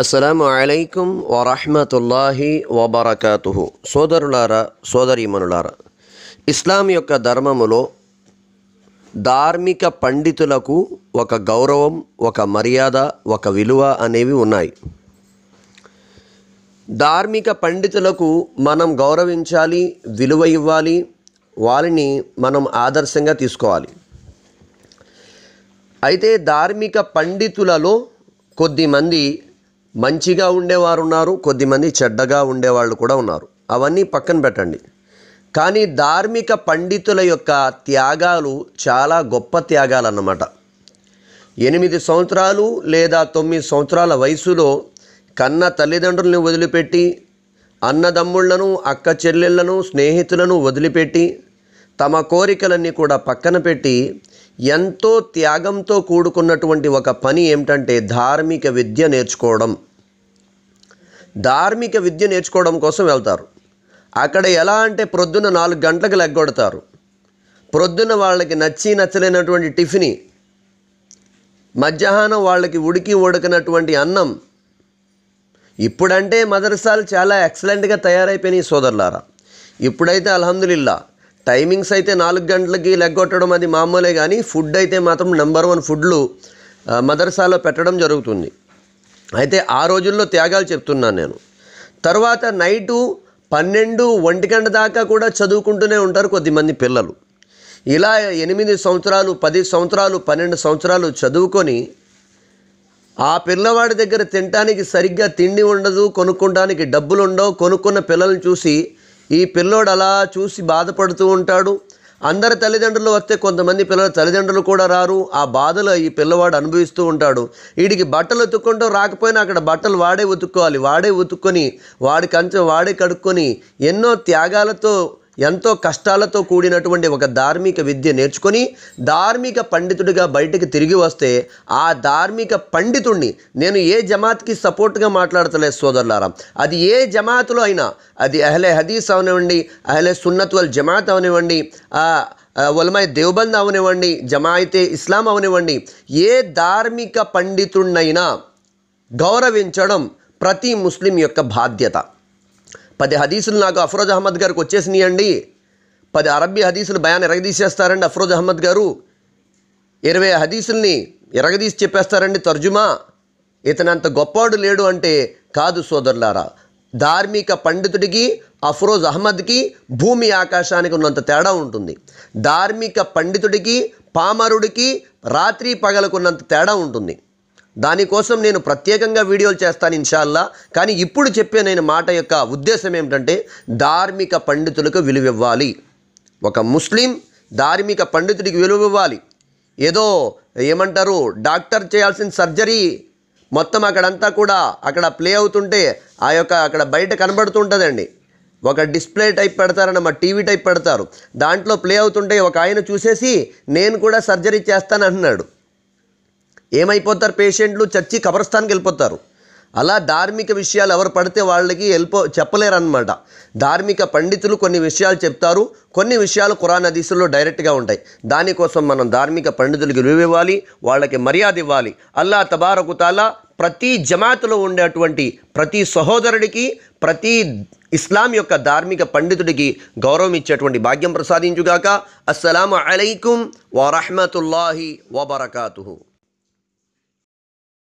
అస్సలాము అలైకుం వరహమతుల్లాహి వబర్కాతుహు. సోదరులారా సోదరీమనులారా ఇస్లాం యొక్క ధర్మములో ధార్మిక పండితులకు ఒక గౌరవం ఒక మర్యాద ఒక విలువ అనేవి ఉన్నాయి. ధార్మిక పండితులకు మనం గౌరవించాలి విలువ ఇవ్వాలి వారిని మనం ఆదర్శంగా తీసుకోవాలి. అయితే ధార్మిక పండితులలో కొద్దిమంది మంచిగా ఉండేవారు ఉన్నారు కొద్దిమంది చెడ్డగా ఉండేవాళ్ళు కూడా ఉన్నారు. అవన్నీ పక్కన పెట్టండి. కానీ ధార్మిక పండితుల యొక్క త్యాగాలు చాలా గొప్ప త్యాగాలు అన్నమాట ఎనిమిది సంవత్సరాలు లేదా తొమ్మిది సంవత్సరాల వయసులో కన్న తల్లిదండ్రులను వదిలిపెట్టి అన్నదమ్ముళ్ళను అక్క చెల్లెళ్ళను స్నేహితులను వదిలిపెట్టి తమ కోరికలన్నీ కూడా పక్కన పెట్టి ఎంతో త్యాగంతో కూడుకున్నటువంటి ఒక పని ఏమిటంటే ధార్మిక విద్య నేర్చుకోవడం. ధార్మిక విద్య నేర్చుకోవడం కోసం వెళ్తారు. అక్కడ ఎలా అంటే ప్రొద్దున నాలుగు గంటలకు లెగ్గొడతారు. ప్రొద్దున వాళ్ళకి నచ్చి నచ్చలేనటువంటి టిఫిని మధ్యాహ్నం వాళ్ళకి ఉడికి ఉడకనటువంటి అన్నం. ఇప్పుడంటే మదరసాలు చాలా ఎక్సలెంట్గా తయారైపోయినాయి సోదరులారా. ఇప్పుడైతే అల్హమ్దులిల్లా టైమింగ్స్ అయితే నాలుగు గంటలకి లెగ్గొట్టడం అది మామూలే కానీ ఫుడ్ అయితే మాత్రం నెంబర్ వన్ ఫుడ్లు మదర్సాలో పెట్టడం జరుగుతుంది. అయితే ఆ రోజుల్లో త్యాగాలు చెప్తున్నాను నేను. తర్వాత నైటు పన్నెండు ఒంటి గంట దాకా కూడా చదువుకుంటూనే ఉంటారు కొద్దిమంది పిల్లలు. ఇలా ఎనిమిది సంవత్సరాలు పది సంవత్సరాలు పన్నెండు సంవత్సరాలు చదువుకొని ఆ పిల్లవాడి దగ్గర తినటానికి సరిగ్గా తిండి ఉండదు కొనుక్కోడానికి డబ్బులు ఉండవు కొనుక్కున్న పిల్లల్ని చూసి ఈ పిల్లోడు అలా చూసి బాధపడుతూ ఉంటాడు. అందరి తల్లిదండ్రులు వస్తే కొంతమంది పిల్లల తల్లిదండ్రులు కూడా రారు. ఆ బాధలు ఈ పిల్లవాడు అనుభవిస్తూ ఉంటాడు. వీడికి బట్టలు ఉతుక్కుంటూ రాకపోయినా అక్కడ బట్టలు వాడే ఉతుక్కోవాలి. వాడే ఉతుక్కొని వాడి కంచెం వాడే కడుక్కొని ఎన్నో త్యాగాలతో ఎంతో కష్టాలతో కూడినటువంటి ఒక ధార్మిక విద్య నేర్చుకొని ధార్మిక పండితుడిగా బయటకు తిరిగి వస్తే ఆ ధార్మిక పండితుడిని నేను ఏ జమాత్కి సపోర్ట్గా మాట్లాడతలేదు సోదరులారా? అది ఏ జమాతులో అయినా అది అహ్లే హదీస్ అవనివ్వండి అహ్లే సున్నత్ వల్ జమాత్ అవనివ్వండి ఒలమై దేవబంద్ అవనివ్వండి జమాయితే ఇస్లాం అవనివ్వండి ఏ ధార్మిక పండితుడినైనా గౌరవించడం ప్రతి ముస్లిం యొక్క బాధ్యత. పది హదీసులు నాకు అఫ్రోజ్ అహ్మద్ గారికి వచ్చేసినాయండి. పది అరబ్బీ హదీసులు భయాన్ని ఎరగదీసేస్తారండి అఫ్రోజ్ అహ్మద్ గారు. ఇరవై హదీసుల్ని ఎరగదీసి చెప్పేస్తారండి తర్జుమా. ఇతనంత గొప్పవాడు లేడు అంటే కాదు సోదరులారా ధార్మిక పండితుడికి అఫ్రోజ్ అహ్మద్కి భూమి ఆకాశానికి ఉన్నంత తేడా ఉంటుంది. ధార్మిక పండితుడికి పామరుడికి రాత్రి పగలకున్నంత తేడా ఉంటుంది. దానికోసం నేను ప్రత్యేకంగా వీడియోలు చేస్తాను ఇన్షాల్లా. కానీ ఇప్పుడు చెప్పే నేను మాట యొక్క ఉద్దేశం ఏమిటంటే ధార్మిక పండితులకు విలువివ్వాలి. ఒక ముస్లిం ధార్మిక పండితుడికి విలువ ఇవ్వాలి ఏదో ఏమంటారు డాక్టర్ చేయాల్సిన సర్జరీ మొత్తం అక్కడంతా కూడా అక్కడ ప్లే అవుతుంటే ఆ యొక్క అక్కడ బయట కనబడుతుంటుందండి. ఒక డిస్ప్లే టైప్ పెడతారన్నమాట టీవీ టైప్ పెడతారు. దాంట్లో ప్లే అవుతుంటే ఒక ఆయన చూసేసి నేను కూడా సర్జరీ చేస్తాను అంటున్నాడు ఏమైపోతారు? పేషెంట్లు చచ్చి కబరస్థానికి వెళ్ళిపోతారు. అలా ధార్మిక విషయాలు ఎవరు పడితే వాళ్ళకి వెళ్ళిపో చెప్పలేరన్నమాట. ధార్మిక పండితులు కొన్ని విషయాలు చెప్తారు. కొన్ని విషయాలు ఖురాన్ హదీసుల్లో డైరెక్ట్గా ఉంటాయి. దానికోసం మనం ధార్మిక పండితులకి విలువ ఇవ్వాలి వాళ్ళకి మర్యాద ఇవ్వాలి. అల్లా తబారకుతాలా ప్రతి జమాతులో ఉండేటువంటి ప్రతి సహోదరుడికి ప్రతి ఇస్లాం యొక్క ధార్మిక పండితుడికి గౌరవం ఇచ్చేటువంటి భాగ్యం ప్రసాదించుగాక. అస్సలం అలైకుం వరహమతుల్లాహి వబర్కాతుహు.